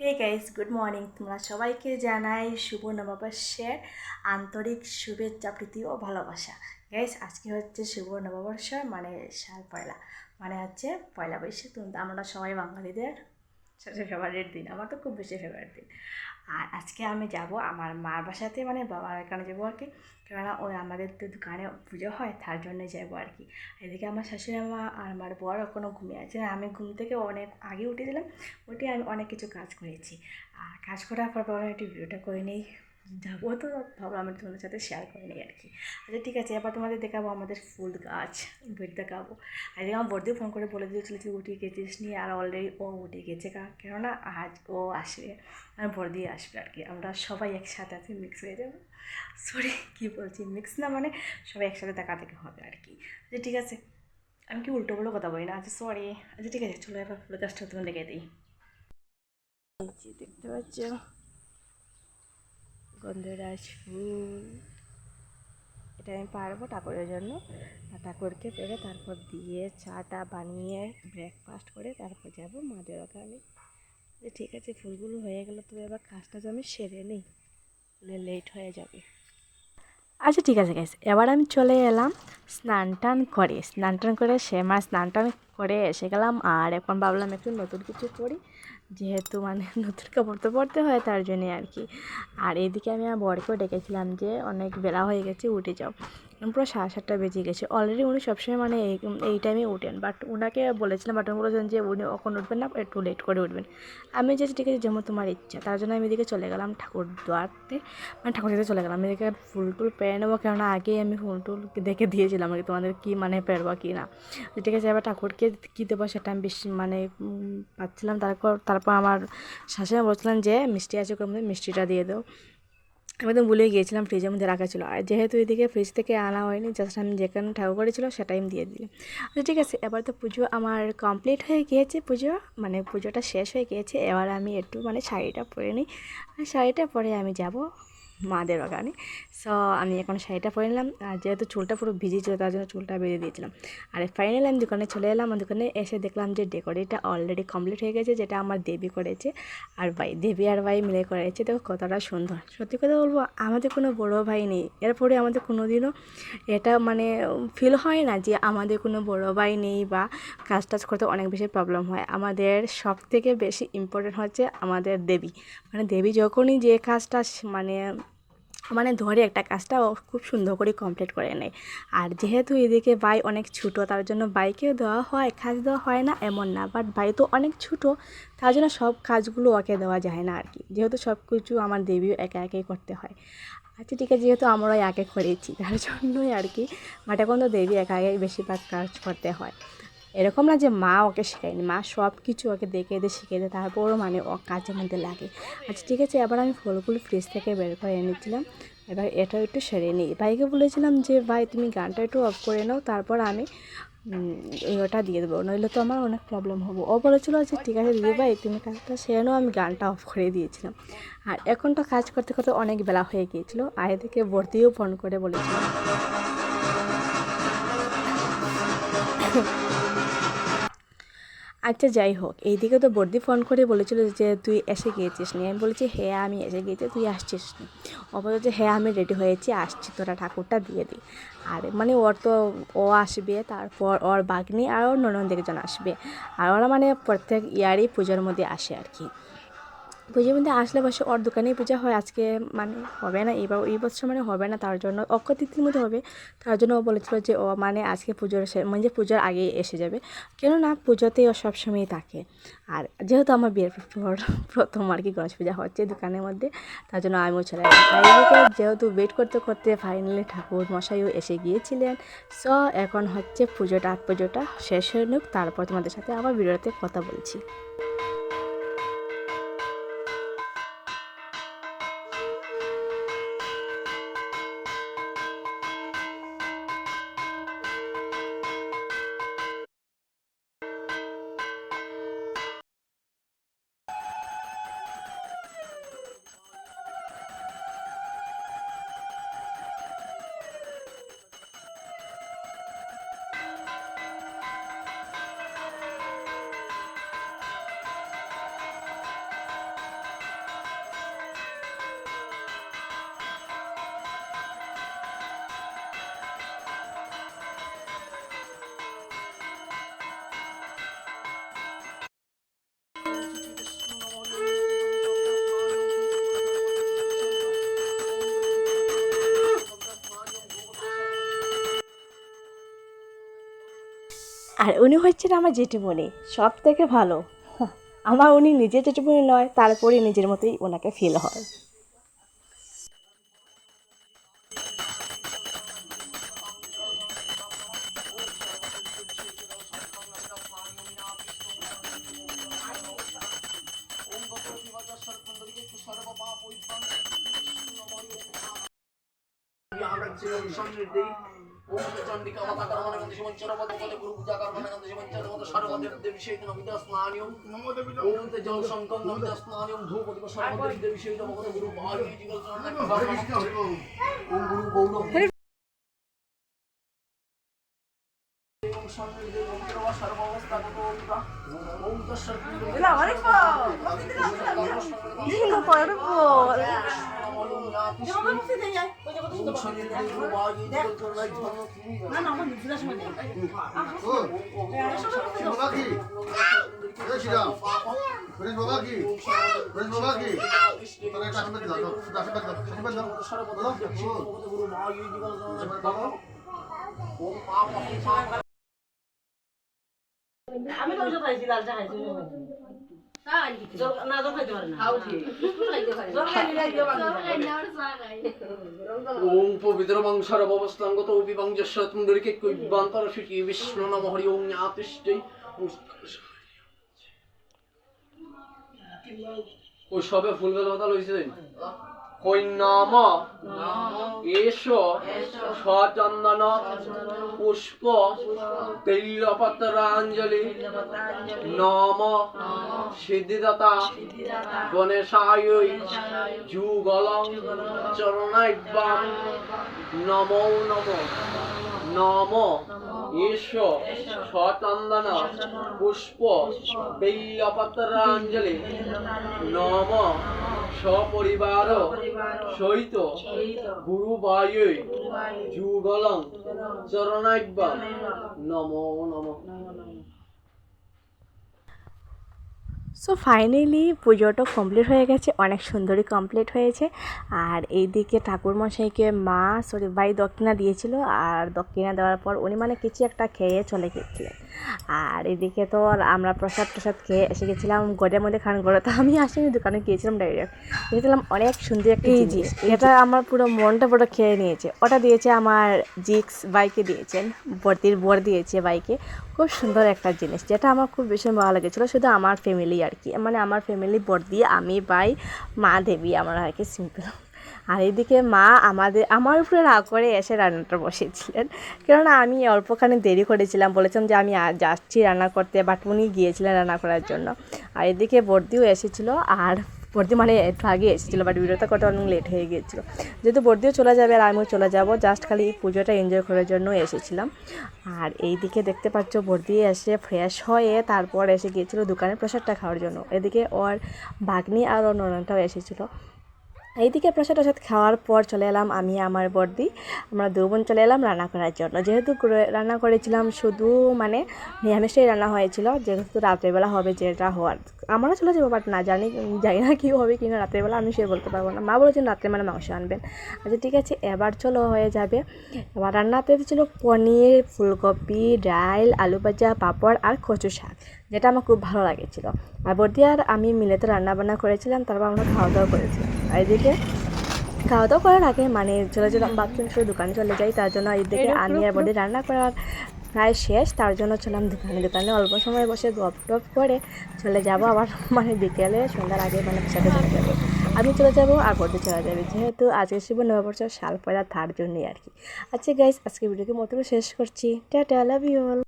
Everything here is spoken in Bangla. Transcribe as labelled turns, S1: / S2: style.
S1: হে গাইস গুড মর্নিং তোমরা সবাইকে জানাই শুভ নববর্ষের আন্তরিক শুভেচ্ছা, প্রীতি ও ভালোবাসা। গাইস আজকে হচ্ছে শুভ নববর্ষ মানে সাল পয়লা। মানে হচ্ছে পয়লা বৈশাখ। আমরা সবাই বাঙালিদের সবচেয়ে ফেভারিট দিন। আমার তো খুব বেশি ফেভারিট দিন। আর আজকে আমি যাব আমার মার বাসাতে মানে বাবার এখানে যাব আর কি। কেননা ওই আমাদের তো দোকানে পুজো হয়, তার জন্য যাব আর কি। এদিকে আমার শাশুড়ি মা আর আমার বর কোনো ঘুমিয়ে আছে। না আমি ঘুম থেকে অনেক আগে উঠে দিলাম উঠে আমি অনেক কিছু কাজ করেছি। আর কাজ করার পর একটু ভিডিওটা করে নিই। যাব তো, ভাবলাম আমি তোমাদের সাথে শেয়ার করে নিই আর কি আচ্ছা ঠিক আছে, এবার তোমাদের দেখাবো আমাদের ফুল গাছ বেড দেখাবো। আর, আমার বর্দিও ফোন করে বলে দিয়েছিল তুই উঠে গেছিস নিয়ে আর অলরেডি ও উঠে গেছে কেননা আজ ও আসবে, আর বর্দি আসবে আর কি আমরা সবাই একসাথে আছি মিক্স হয়ে যাব। সরি কী বলছি মিক্স না মানে সবাই একসাথে দেখা থেকে হবে আর কি আচ্ছা ঠিক আছে, আমি কি উল্টো বলে কথা বলি না? আচ্ছা সরি আচ্ছা ঠিক আছে, চলো এবার ফুল গাছটা তুমি দেখে দিই। দেখতে পাচ্ছ গন্ধরাজ ফুল। এটা আমি পারব ঠাকুরের জন্য। আর ঠাকুরকে পেরে তারপর দিয়ে চাটা বানিয়ে ব্রেকফাস্ট করে তারপর যাব মাদের যে ঠিক আছে, ফুলগুলো হয়ে গেলে, তবে এবার কাজটা তো আমি সেরে নিই। লেট হয়ে যাবে। আচ্ছা ঠিক আছে গাইস এবার আমি চলে এলাম স্নান টান করে। স্নান টান করে সে মা স্নান টান করে এসে গেলাম আর এখন ভাবলাম একটু নতুন কিছু করি যেহেতু মানে নতুন কাপড় তো পরতে হয় তার জন্যে আর কি। আর এদিকে আমি আমার বরকেও ডেকেছিলাম যে অনেক বেলা হয়ে গেছে, উঠে যাও। পুরো সাড়ে সাতটা বেজে গেছে। অলরেডি উনি সবসময় মানে এই টাইমে উঠেন বাট ওনাকে বলেছিলাম বাট উনি বলেছেন যে, উনি এখন উঠবেন না, একটু লেট করে উঠবেন। আমি যে ঠিক আছে, যেমন তোমার ইচ্ছা। তার জন্য আমি এদিকে চলে গেলাম ঠাকুর দোয়ারতে। মানে ঠাকুর দিতে চলে গেলাম। এদিকে ফুল টুল পেরে নেব, কেননা আগেই আমি ফুল টুল দেখে দিয়েছিলাম আর তোমাদের কী মানে পেরবো কি না। ঠিক আছে, এবার ঠাকুরকে কী দেবো সেটা আমি বেশি মানে পাচ্ছিলাম। তারপর তারপর আমার শাশুড়ি বলছিলাম যে, মিষ্টি আছে মিষ্টিটা দিয়ে দাও। তো ভুলে গিয়েছিলাম ফ্রিজের মধ্যে রাখা ছিল। আর যেহেতু এদিকে ফ্রিজ থেকে আনা হয়নি জাস্ট আমি যেখানে ঠাকুর করেছিল সেটাই আমি দিয়ে দিলাম। আচ্ছা ঠিক আছে, এবার তো পুজো আমার কমপ্লিট হয়ে গিয়েছে পুজো মানে পুজোটা শেষ হয়ে গিয়েছে। এবার আমি একটু মানে শাড়িটা পরে নিই। শাড়িটা পরে আমি যাব মাদের ওখানে সো আমি এখন শাড়িটা পরে নিলাম। আর যেহেতু চুলটা পুরো ভিজে ছিল তার জন্য চুলটা বেঁধে দিয়েছিলাম। আর ফাইনালি আমি দোকানে চলে এলাম। আমার দোকানে এসে দেখলাম যে ডেকোরেটটা অলরেডি কমপ্লিট হয়ে গেছে, যেটা আমার দেবী করেছে। আর ভাই, দেবী আর ভাই মিলে করেছে। দেখো কতটা সুন্দর। সত্যি কথা বলব, আমাদের কোনো বড় ভাই নেই। এরপরে আমাদের কোনো দিনও এটা মানে ফিল হয় না যে আমাদের কোনো বড় ভাই নেই বা কাজ টাজ করতে অনেক বেশি প্রবলেম হয়। আমাদের সব থেকে বেশি ইম্পর্টেন্ট হচ্ছে আমাদের দেবী। মানে দেবী যখনই যে কাজটা মানে মানে ধরে একটা কাজটা খুব সুন্দর করে কমপ্লিট করে নেয়। আর যেহেতু এদিকে ভাই অনেক ছোটো, তার জন্য বাইকেও দেওয়া হয়, কাজ দেওয়া হয় না, এমন না। বাট ভাই তো অনেক ছোটো, তার জন্য সব কাজগুলো ওকে দেওয়া যায় না আর কি যেহেতু সব কিছু আমার দেবীও একা একাই করতে হয়। আচ্ছা ঠিক আছে, যেহেতু আমরাই আগে করেছি, তার জন্যই আর কি বাট এখন তো দেবী একা একাই বেশিরভাগ কাজ করতে হয়। এরকম না যে মা ওকে শেখায়নি, মা সব কিছু ওকে দেখে দিয়ে শিখিয়ে দেয়, তারপরও মানে ও কাজের মধ্যে লাগে। আচ্ছা ঠিক আছে, এবার আমি ফুলগুলো ফ্রিজ থেকে বের করে এনেছিলাম এবার এটাও একটু সেরে নিই। ভাইকে বলেছিলাম যে, ভাই, তুমি গানটা একটু অফ করে নাও, তারপর আমি ওটা দিয়ে দেবো। নইলে তো আমার অনেক প্রবলেম হব। ও বলেছিলো যে ঠিক আছে দিদি ভাই, তুমি কাজটা সেরে নাও, আমি গানটা অফ করে দিয়েছিলাম। আর এখন তো কাজ করতে করতে অনেক বেলা হয়ে গিয়েছিল। আর এদিকে ভর্তিও ফোন করে বলেছিল। আচ্ছা যাই হোক। এইদিকে তো বর্দি ফোন করে বলেছিল যে, তুই এসে গিয়েছিস নি? আমি বলেছি হ্যাঁ আমি এসে গিয়েছি, তুই আসছিস নি? ও বলেছে হ্যাঁ আমি রেডি হয়েছি, আসছি, তোরা ঠাকুরটা দিয়ে দিই আর মানে ওর তো, ও আসবে, তারপর ওর বাগনি আর ওর ননন্দ একজন আসবে। আর ওরা মানে প্রত্যেক ইয়ারই পুজোর মধ্যে আসে আর কি। পুজোর মধ্যে আসলে বসে ওর দোকানেই পূজা হয়। আজকে মানে হবে না, এবার এই বছর মানে হবে না, তার জন্য অক্ষয় তিথির মধ্যে হবে। তার জন্য ও বলেছিল যে ও মানে আজকে পুজোর মানে পুজোর আগেই এসে যাবে। কেননা পুজোতেই ও সবসময়ই থাকে। আর যেহেতু আমার বিয়ের পর প্রথম আর কি গণেশ পূজা হচ্ছে দোকানের মধ্যে, তার জন্য আমিও চলে যেহেতু ওয়েট করতে করতে ফাইনালি ঠাকুর মশাইও এসে গিয়েছিলেন। সো এখন হচ্ছে পুজোটা আগ পুজোটা শেষ হয়ে নিক, তারপর তোমাদের সাথে আবার ভিডিওতে কথা বলছি। আর উনি হচ্ছেন আমার জেঠিমণি, সব থেকে ভালো। আমার উনি নিজের জেঠিমণি নয় তারপরে নিজের মতোই ওনাকে ফিল হয়।
S2: হরে কৃষ্ণ হরে গো ওম গুরু গৌরব। ও বাবা কি এ শ্রীরাম গণেশ বাবা কি গণেশ বাবা কি তোরা একটা আশীর্বাদ দাও দাও আশীর্বাদ দাও আশীর্বাদ দাও বলো ও বাবা
S3: আমি তো ওষুধ খাইছি লাল চা খাইছি জল- পবিত্র জল অবস্থাঙ্গত।
S4: ওম সর্ববস্থাঙ্গত বিভঞ্জস্বতুণ্ডরিকে কৈবান্তর শুচি বিষ্ণু নম হরি ওম জ্ঞাতিষ্ঠৈ ওই সবে ফুল ফুলবেলা কথা লইছে কই নাম এস। সচন্দন। পুষ্প। তৈলপত্রাঞ্জলি নম। সিদ্ধিদাতা। গণেশায়। যুগলং। চরণাইবাম নমো নম। নম। ঈশ সচন্দন। পুষ্প। বেল্লপত্রাঞ্জলি নম। সপরিবার সহিত গুরুবায়ু যুগলং চরণাইবাম নমো নম।
S1: সো ফাইনালি পুজোটা কমপ্লিট হয়ে গেছে। অনেক সুন্দরই কমপ্লিট হয়েছে। আর এইদিকে ঠাকুরমশাইকে মা সরি ভাই দক্ষিণা দিয়েছিল। আর দক্ষিণা দেওয়ার পর উনি মানে কিছু একটা খেয়ে চলে গেছিলেন। আর এদিকে তো আমরা প্রসাদ প্রসাদ খেয়ে এসে গেছিলাম। গড়ের মধ্যে খান গড়ে তো আমি আসিনি দোকানে গিয়েছিলাম ডাইরেক্ট দেখলাম অনেক সুন্দর একটা জিনিস। এটা আমার পুরো মনটা পুরো খেয়ে নিয়েছে। ওটা দিয়েছে আমার জিক্স বাইকে দিয়েছেন। বর্তির বর দিয়েছে বাইকে খুব সুন্দর একটা জিনিস যেটা আমার খুব ভীষণ ভালো লেগেছিলো। শুধু আমার ফ্যামিলি আর কি মানে আমার ফ্যামিলি বর্দি, আমি ভাই, মা, দেবী, আমার আর কি সিম্পল আর এইদিকে মা আমাদের, আমার উপরে রাগ করে এসে রান্নাটা বসেছিলেন কেননা আমি অল্পখানে দেরি করেছিলাম, বলেছিলাম যে আমি যাচ্ছি রান্না করতে বাট উনি গিয়েছিলেন রান্না করার জন্য। আর এদিকে বর্দিও এসেছিল, আর বর্দি মানে একটু আগে এসেছিল বাট ভিডিওটা করতে অনেক লেট হয়ে গিয়েছিল। যেহেতু বর্দিও চলে যাবে আর আমিও চলে যাব জাস্ট খালি পুজোটা এনজয় করার জন্য এসেছিলাম। আর এই দিকে দেখতে পাচ্ছ বর্দি এসে ফ্রেশ হয়ে তারপর এসে গিয়েছিল দোকানে প্রসাদটা খাওয়ার জন্য। এদিকে ওর বাগনি আর ওর ননানটাও এসেছিল। এইদিকে প্রসাদ টসাদ খাওয়ার পর চলে এলাম আমি, আমার বর্দি। আমরা দু বোন চলে এলাম রান্না করার জন্য। যেহেতু রান্না করেছিলাম শুধু মানে নিরামিষটাই রান্না হয়েছিল, যেহেতু রাত্রেবেলা হবে যেটা হওয়ার। আমরা চলে যাব বাট না জানি জানি না কী হবে, কিনা রাত্রেবেলা আমি সে বলতে পারব না। মা বলেছেন রাত্রে মানে মাংস আনবেন। আচ্ছা ঠিক আছে, এবার চলো হয়ে যাবে। এবার রান্নাতে ছিল পনির, ফুলকপি, ডাল, আলু ভাজা, পাঁপড় আর কচু শাক যেটা আমার খুব ভালো লাগেছিলো। আর বর্দি আর আমি মিলে তো রান্না বান্না করেছিলাম তারপর আমরা খাওয়া দাওয়া করেছিলাম আর এদিকে খাওয়া দাওয়া করার আগে মানে চলে যেতাম ভাবছিলাম শুধু দোকানে চলে যাই তার জন্য এদিকে আমি আর বডি রান্না করার প্রায় শেষ তার জন্য ছিলাম দোকানে। দোকানে অল্প সময় বসে গপ টপ করে চলে যাব আবার মানে বিকেলে সন্ধ্যার আগে মানে সাথে চলে যাব। আমি চলে যাব আর বডি চলে যাবে। যেহেতু আজকে শিব নববর্ষের সাল পয়লা তার জন্যই আর কি। আচ্ছা গাইস আজকে ভিডিওকে মতো শেষ করছি। Tata love you all